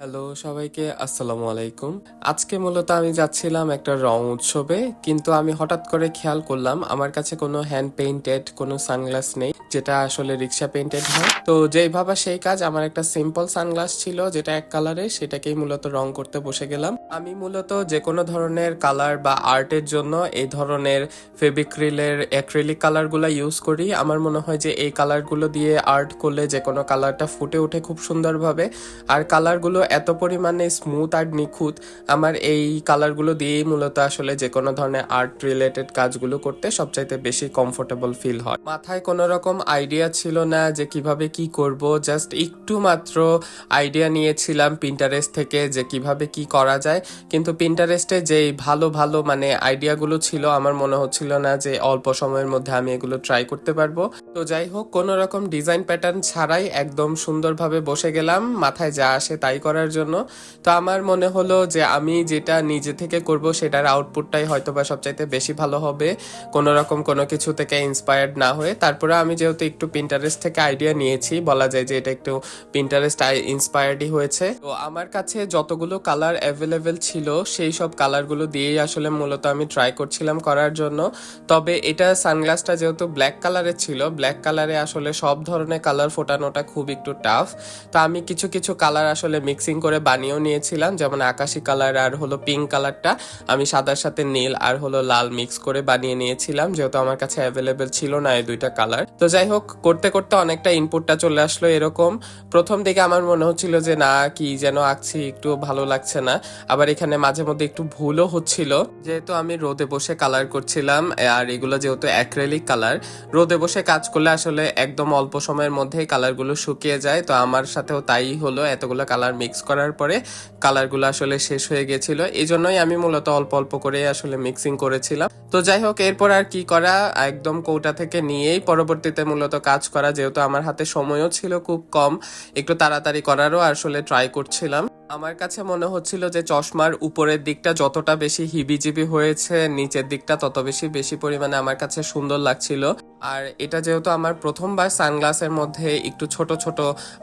Hello, সবাইকে আসসালামু আলাইকুম। আজকে মূলত আমি যাচ্ছিলাম একটা রং উৎসবে, কিন্তু আমি হঠাৎ করে খেয়াল করলাম আমার কাছে কোনো হ্যান্ড পেইন্টেড কোনো সানগ্লাস নেই, যেটা আসলে রিক্সা পেইন্টেড হয়। তো যেই ভাবা সেই কাজ, আমার একটা সিম্পল সানগ্লাস ছিল, যেটা এক কালারের সেটাকেই মূলত রং করতে বসে গেলাম। আমি মূলত যে কোনো ধরনের কালার বা আর্টের জন্য এই ধরনের ফেবিক্রিলের অ্যাক্রিলিক কালারগুলো ইউজ করি। আমার মনে হয় যে এই কালারগুলো দিয়ে আর্ট করলে যে কোনো কালারটা ফুটে ওঠে খুব সুন্দরভাবে। আর কালারগুলো এত পরিমাণে স্মুথ আর নিখুঁত আমার এই কালারগুলো দিয়েই মূলত আসলে যে কোনো ধরনের আর্ট রিলেটেড কাজগুলো করতে সবচাইতে বেশি কমফোর্টেবল ফিল হয়। মাথায় কোনো রকম আইডিয়া ছিল না যে কীভাবে কি করব জাস্ট একটু মাত্র আইডিয়া নিয়েছিলাম পিন্টারেস্ট থেকে যে কীভাবে কি করা যায়। কিন্তু পিন্টারেস্টে যেই ভালো ভালো মানে আইডিয়াগুলো ছিল, আমার মনে হচ্ছিল না যে অল্প সময়ের মধ্যে আমি এগুলো ট্রাই করতে পারব। তো যাই হোক, কোনো রকম ডিজাইন প্যাটার্ন ছাড়াই একদম সুন্দরভাবে বসে গেলাম। মাথায় যা আসে তাই করার জন্য। তো আমার মনে হলো যে আমি যেটা নিজে থেকে করব সেটার আউটপুটটাই হয়তো বা সবচাইতে বেশি ভালো হবে, কোনো রকম কোনো কিছু থেকে ইন্সপায়ার্ড না হয়ে। তারপরে আমি যেহেতু একটু পিন্টারেস্ট থেকে আইডিয়া নিয়েছি, বলা যায় যে এটা একটু পিন্টারেস্ট ইন্সপায়ার্ডই হয়েছে। তো আমার কাছে যতগুলো কালার অ্যাভেলেবেল ছিল, সেই সব কালারগুলো দিয়েই আসলে মূলত আমি ট্রাই করছিলাম করার জন্য। তবে এটা সানগ্লাসটা যেহেতু ব্ল্যাক কালারের ছিল ব্ল্যাক কালারে আসলে সব ধরনের কালার ফোটানোটা খুব একটু টাফ তো আমি কিছু কিছু কালার আসলে মিক্সিং করে বানিয়েও নিয়েছিলাম। যেমন আকাশি কালার আর হলো পিঙ্ক কালারটা আমি সাদার সাথে নীল আর হলো লাল মিক্স করে বানিয়ে নিয়েছিলাম। যেহেতু আমার কাছে অ্যাভেলেবেল ছিল না এই দুইটা কালার তো যাই হোক, করতে করতে অনেকটা ইনপুটটা চলে আসলো এরকম। প্রথম দিকে আমার মনে হচ্ছিল যে, না, কি যেন আঁকছি, একটু ভালো লাগছে না। আবার এখানে মাঝে মধ্যে একটু ভুলও হচ্ছিল। যেহেতু আমি রোদে বসে কালার করছিলাম আর এগুলো যেহেতু অ্যাক্রেলিক কালার রোদে বসে কাজ করলে আসলে একদম অল্প সময়ের মধ্যেই কালারগুলো শুকিয়ে যায়। তো আমার সাথেও তাই হলো, এতগুলো কালার মিক্স করার পরে কালারগুলো আসলে শেষ হয়ে গেছিল। এই জন্যই আমি মূলত অল্প অল্প করে আসলে মিক্সিং করেছিলাম। তো যাই হোক, এরপর আর কি করা, একদম কৌটা থেকে নিয়েই পরবর্তীতে মূলত কাজ করা, যেহেতু আমার হাতে সময়ও ছিল খুব কম, একটু তাড়াতাড়ি করারও আসলে ট্রাই করছিলাম। আমার কাছে মনে হচ্ছিল যে চশমার উপরের দিকটা যতটা বেশি হিবিজিবি হয়েছে, নিচের দিকটা তত বেশি বেশি পরিমাণে আমার কাছে সুন্দর লাগছিল। আর এটা যেহেতু আমার প্রথমবার সানগ্লাসের মধ্যে একটু ছোট ছোট,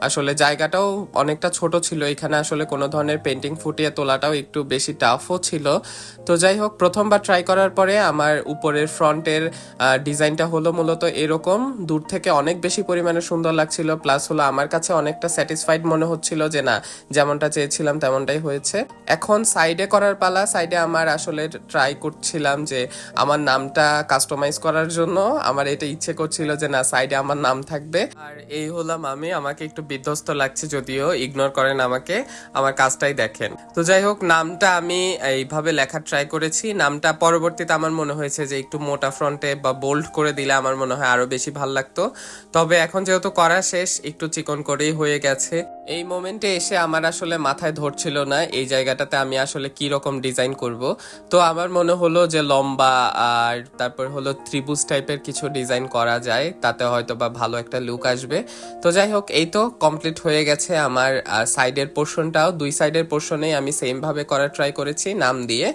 আসলে জায়গাটাও অনেকটা ছোট ছিল, এখানে আসলে কোনো ধরনের পেন্টিং ফুটিয়ে তোলাটাও একটু বেশি টাফও ছিল। তো যাই হোক, প্রথমবার ট্রাই করার পরে আমার উপরের ফ্রন্টের ডিজাইনটা হলো মূলত এরকম। দূর থেকে অনেক বেশি পরিমাণে সুন্দর লাগছিল প্লাস হলো আমার কাছে অনেকটা স্যাটিসফাইড মনে হচ্ছিল যে না, যেমনটা চেয়েছিলাম তেমনটাই হয়েছে। এখন সাইডে করার পালা সাইডে আমার আসলে ট্রাই করছিলাম যে আমার নামটা কাস্টমাইজ করার জন্য, আমার এটা ইচ্ছে করছিল যে না সাইডে আমার নাম থাকবে। আর এই হলাম আমি আমাকে একটু বিধ্বস্ত লাগছে যদিও ইগনোর করেন আমাকে, আমার কাজটাই দেখেন। তো যাই হোক, নামটা আমি এইভাবে লেখার ট্রাই করেছি। নামটা পরবর্তীতে আমার মনে হয়েছে যে একটু মোটা ফ্রন্টে বা বোল্ড করে দিলে আমার মনে হয় আরও বেশি ভালো লাগতো। তবে এখন যেহেতু করা শেষ, একটু চিকন করেই হয়ে গেছে। এই মোমেন্টে এসে আমার আসলে মাথায় ধরছিল না, এই জায়গাটাতে আমি আসলে কি রকম ডিজাইন করব। তো আমার মনে হলো যে লম্বা আর তারপর হলো ত্রিভুজ টাইপের কিছু ডিজাইন করা যায়, তাতে হয়তো বা ভালো একটা লুক আসবে। তো যাই হোক, এই তো কমপ্লিট হয়ে গেছে আমার সাইডের পোর্শনটাও দুই সাইডের পোর্শনেই আমি সেম ভাবে করার ট্রাই করেছি, নাম দিয়ে।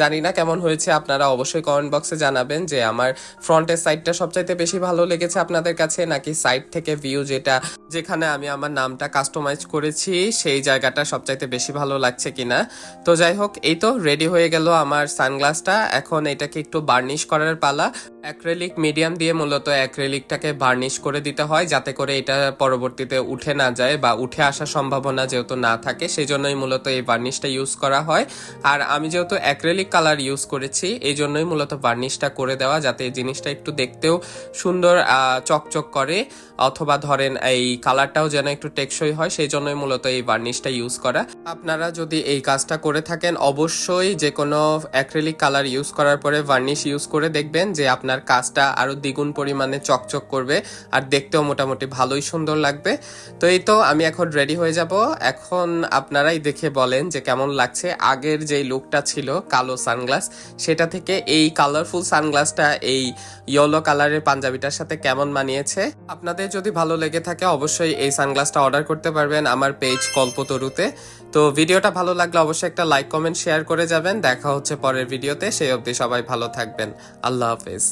জানি না কেমন হয়েছে, আপনারা অবশ্যই কমেন্ট বক্সে জানাবেন যে আমার ফ্রন্টের সাইডটা সবচাইতে বেশি ভালো লেগেছে আপনাদের কাছে, নাকি সাইড থেকে ভিউ যেটা, যেখানে আমি আমার নামটা কাস্টমাইজ করেছি, সেই জায়গাটা সবচাইতে বেশি ভালো লাগছে কিনা। তো যাই হোক, এই তো রেডি হয়ে গেল আমার সানগ্লাসটা এখন এটাকে একটু বার্নিশ করার পালা। অ্যাক্রেলিক মিডিয়াম দিয়ে মূলত অ্যাক্রেলিকটাকে বার্নিশ করে দিতে হয় যাতে করে এটা পরবর্তীতে উঠে না যায় বা উঠে আসার সম্ভাবনা যেহেতু না থাকে সেই জন্যই মূলত এই বার্নিশটা ইউজ করা হয়। আর আমি যেহেতু অ্যাক্রেলিক কালার ইউজ করেছি এই জন্যই মূলত বার্নিশটা করে দেওয়া যাতে এই জিনিসটা একটু দেখতেও সুন্দর চকচক করে। অথবা ধরেন এই কালারটাও যেন একটু টেকসই হয় সেই জন্যই মূলত এই বার্নিশটা ইউজ করা। আপনারা যদি এই কাজটা করে থাকেন, অবশ্যই যে কোনো অ্যাক্রেলিক কালার ইউজ করার পরে ভার্নিশ ইউজ করে দেখবেন যে আপনার কাজটা আরও দ্বিগুণ পরিমাণে চকচক করবে আর দেখতেও মোটামুটি ভালোই সুন্দর লাগবে। তো এই তো আমি এখন রেডি হয়ে যাব। এখন আপনারাই দেখে বলেন যে কেমন লাগছে। আগের যেই লুকটা ছিল কালো সানগ্লাস, সেটা থেকে এই কালারফুল সানগ্লাসটা, এই ইয়েলো কালারের পাঞ্জাবিটার সাথে কেমন মানিয়েছে? আপনাদের যদি ভালো লেগে থাকে, অবশ্যই এই সানগ্লাসটা অর্ডার করতে পারবেন আমার পেজ কল্পতরুতে। তো ভিডিওটা ভালো লাগলে অবশ্যই একটা লাইক কমেন্ট শেয়ার করে যাবেন। দেখা হচ্ছে পরের ভিডিওতে। সেই অবধি সবাই ভালো থাকবেন। আল্লাহ হাফেজ।